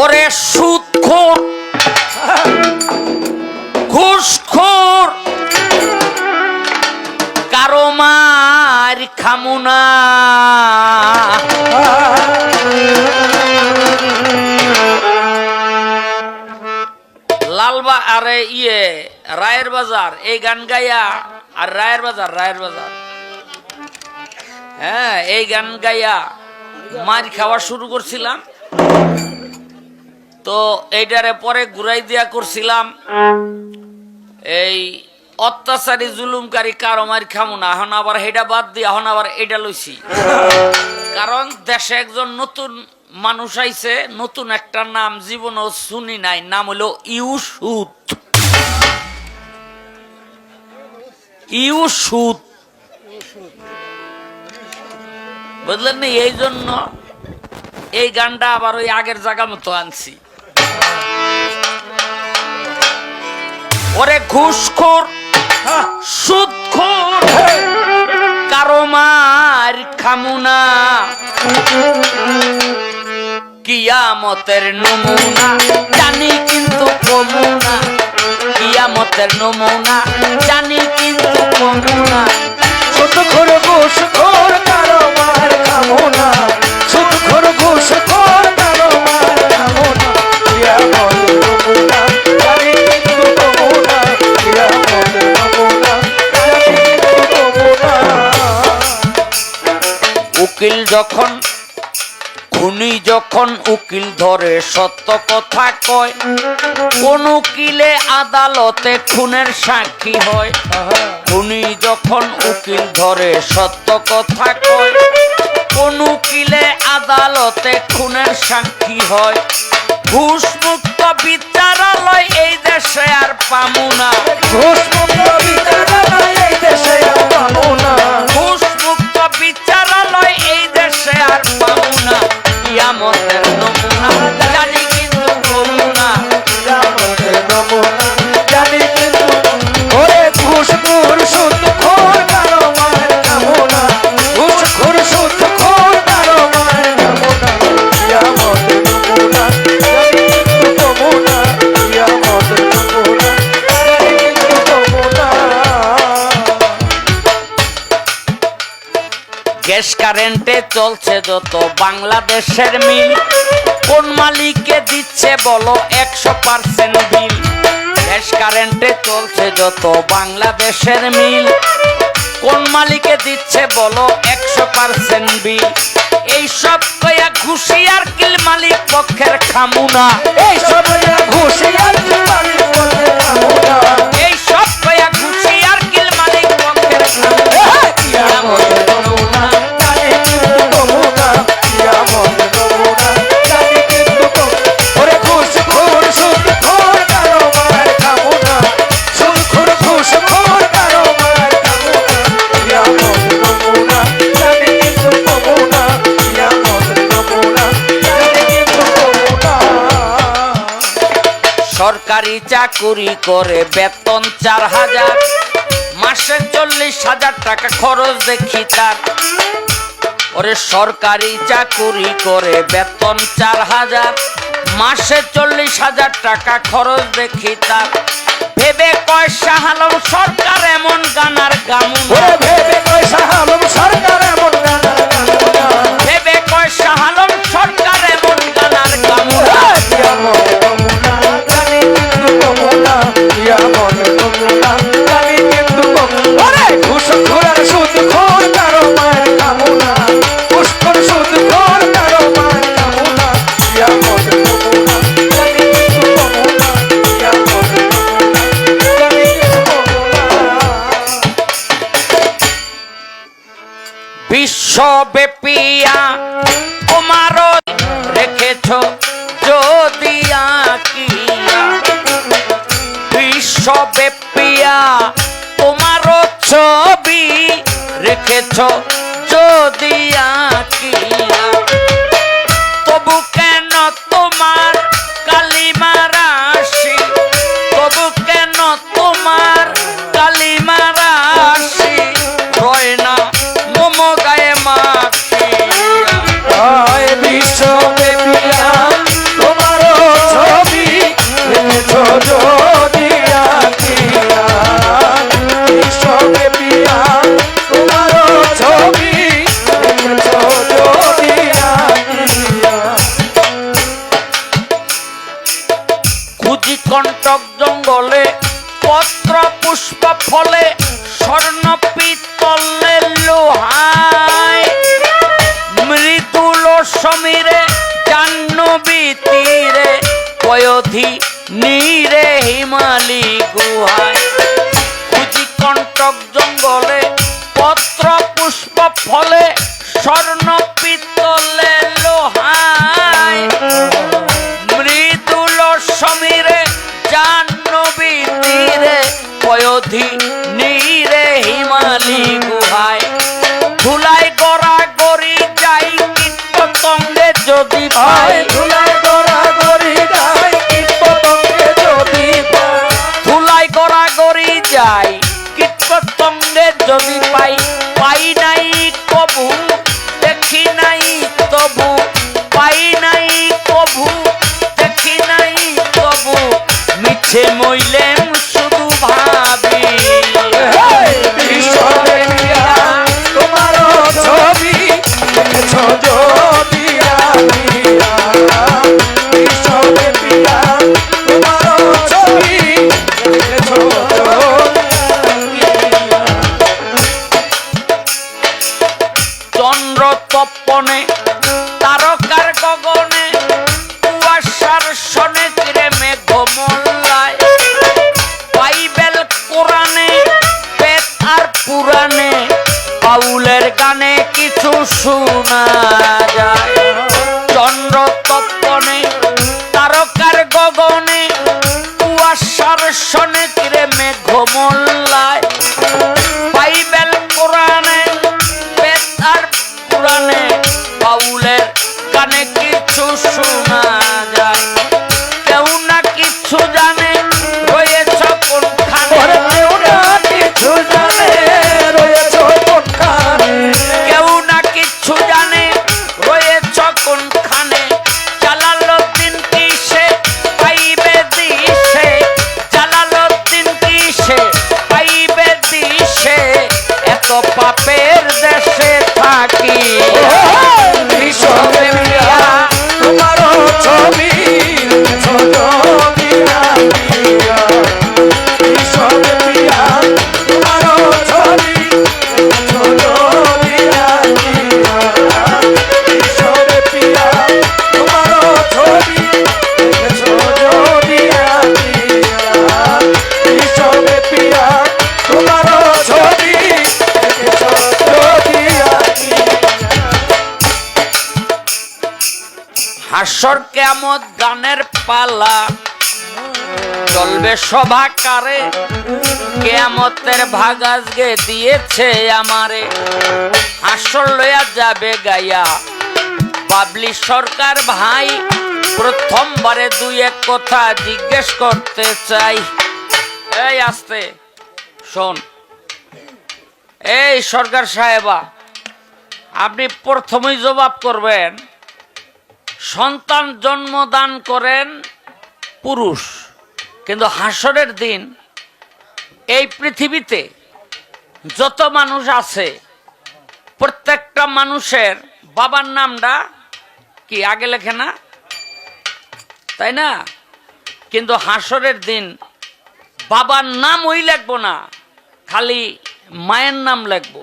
ওরে সুদখোর ঘুষখোর। কারও মার খামুনা লালবা আরে ইয়ে রায়ের বাজার এই গান গাইয়া, আর রায়ের বাজার রায়ের বাজার। হ্যাঁ এই গান গাইয়া মার খাওয়া শুরু করছিলাম। তো এইটারে পরে ঘুরাই দিয়া করছিলাম। এই অত্যাচারী জুলুমকারী কারও মার খামু না, এখন আবার হেটা বাদ দিয়ে এখন আবার এটা লইছি। কারণ দেশে একজন নতুন মানুষ আইছে, নতুন একটা নাম জীবনও শুনি নাই, নাম হলো ইউসুদ ইউসুদ বুঝলেন এই জন্য এই গানটা আবার ওই আগের জায়গা মতো আনছি। ওরে ঘুষখোর সুদখোর কারও মার খামুনা কিয়ামতের নমুনা জানি কিন্তু কমুনা। কিয়ামতের নমুনা জানি কিন্তু কমুনা। সুদ খোর ঘুষ খোর কারও মার খাব যখন খুনি যখন উকিল ধরে সত্য কথা কয়। কোন উকিলে আদালতে খুনের সাক্ষী হয়। খুনি যখন উকিল ধরে সত্য কথা কয়। কোন উকিলে আদালতে খুনের সাক্ষী হয়। ঘুষ মুক্ত বিচারালয় এই দেশে আর পামু না। ঘুষ মুক্ত বিচারালয় এই দেশে আর পাবো না। ঘুষ কারেন্টে চলছে যত বাংলাদেশের মিল। কোন মালিককে দিচ্ছে বলো একশো পার্সেন্ট বিল। গ্যাস কারেন্টে চলছে যত বাংলাদেশের মিল। কোন মালিকে দিচ্ছে বলো একশো পার্সেন্ট বিল। এই সব কয়া ঘুষি আর কিল মালিক পক্ষের খামুনা। এই সব ঘুষি আর মালিক বলতে খাব না এই সব কয়া ঘুষি আর কিল মালিক পক্ষের খামুনা। সরকারি চাকুরি করে বেতন চার হাজার। মাসে চল্লিশ হাজার টাকা খরচ দেখি তার। ওরে সরকারি চাকুরি করে বেতন চার হাজার। মাসে চল্লিশ হাজার টাকা খরচ দেখি তার। ভেবে কয় শাহালম সরকার এমন গানার ওরে ভেবে পয়সা হালম সরকার এমন বিশ্বব্যাপিয়া তোমার রেখেছ যদি আঁকিয়া। পিয়া তোমার ছবি রেখেছ যদি আঁকিয়া। পয়ধি নীরে হিমালি গুহায়। খুঁজি কণ্টক জঙ্গলে, পত্র পুষ্প ফলে, স্বর্ণ পিতলে লোহায়। মৃদুল সমীরে জাহ্নবী তীরে পয়ধি নীরে হিমালি গুহায়। ধুলাই গড়া গড়ি যাই কীট পতঙ্গে যদি আয় কবু দেখি নাই তবু পাই নাই কবু দেখি তবু মিছে মইলেম আর পুরাণে বাউলের গানে কিছু শোনা যায়। চন্দ্র তপনে তারকার গগনে কুয়াশার সনে চিরে মেঘ মোল্লায় বাইবেল বেদ আর পুরাণে বাউলের কানে কিছু শোনা যায়। হাসর কেমত গানের পালা। চলবে সভাকারে, কেয়ামতের ভাগ আজকে দিয়েছে আমারে। হাসর লইয়া যাবে গাইয়া। বাবলি সরকার ভাই, প্রথমবারে দুই এক কথা জিজ্ঞেস করতে চাই। এই আসতে, শোন। এই সরকার সাহেবা, আপনি প্রথমেই জবাব করবেন। সন্তান জন্মদান করেন পুরুষ। কিন্তু হাসরের দিন এই পৃথিবীতে যত মানুষ আছে, প্রত্যেকটা মানুষের বাবার নামটা কি আগে লেখে না? তাই না? কিন্তু হাসরের দিন বাবার নাম ওই লিখব না, খালি মায়ের নাম লিখব।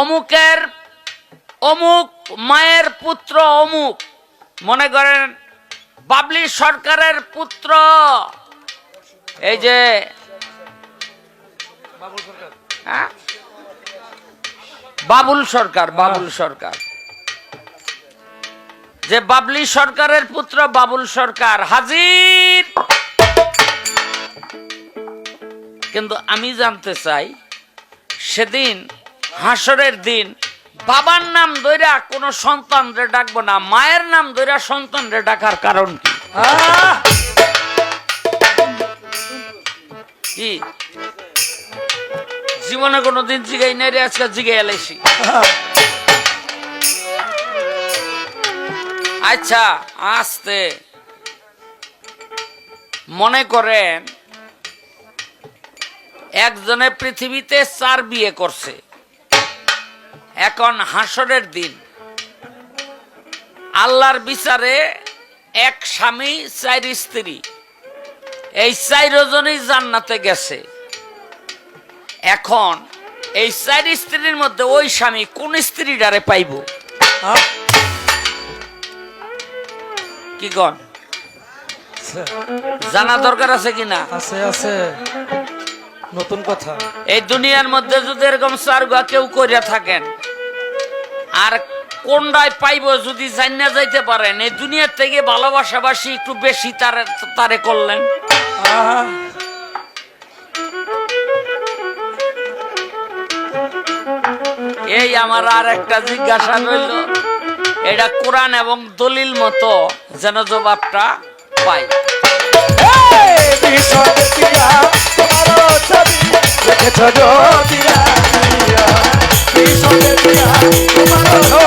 অমুকের অমুক মায়ের পুত্র অমুক। মনে করেন বাবলি সরকারের পুত্র। এই যে হ্যাঁ? বাবুল সরকার বাবুল সরকার। যে বাবলি সরকারের পুত্র বাবুল সরকার হাজির। কিন্তু আমি জানতে চাই সেদিন হাসরের দিন বাবার নাম ধইরা কোনো সন্তান রে ডাকবো না, মায়ের নাম ধইরা সন্তান রে ডাকার কারণ! কি? জীবনে কোনোদিন জিগাই নাই রে, আজকে জিগাই এলাইছি আচ্ছা আস্তে। মনে করেন, একজনে পৃথিবীতে চার বিয়ে করছে। এখন হাসরের দিন। আল্লাহর বিচারে এক স্বামী চার স্ত্রী। এই চার জনই জান্নাতে গেছে। এখন এই চার স্ত্রীর মধ্যে ওই স্বামী কোন স্ত্রীটারে পাইব? কি কন? জানা দরকার আছে কিনা আছে আছে। নতুন কথা। এই দুনিয়ার মধ্যে যদি এরকম চারগা কেউ কইরা থাকেন আর কোনটায় পাইব যদি জানিনা যাইতে পারেন? এই দুনিয়ার থেকে ভালোবাসাবাসি একটু বেশি তারে তারে করলেন। এই আমার আর একটা জিজ্ঞাসা রইল, এটা কোরআন এবং দলিল মতো যেন জবাবটা পাই। তোমার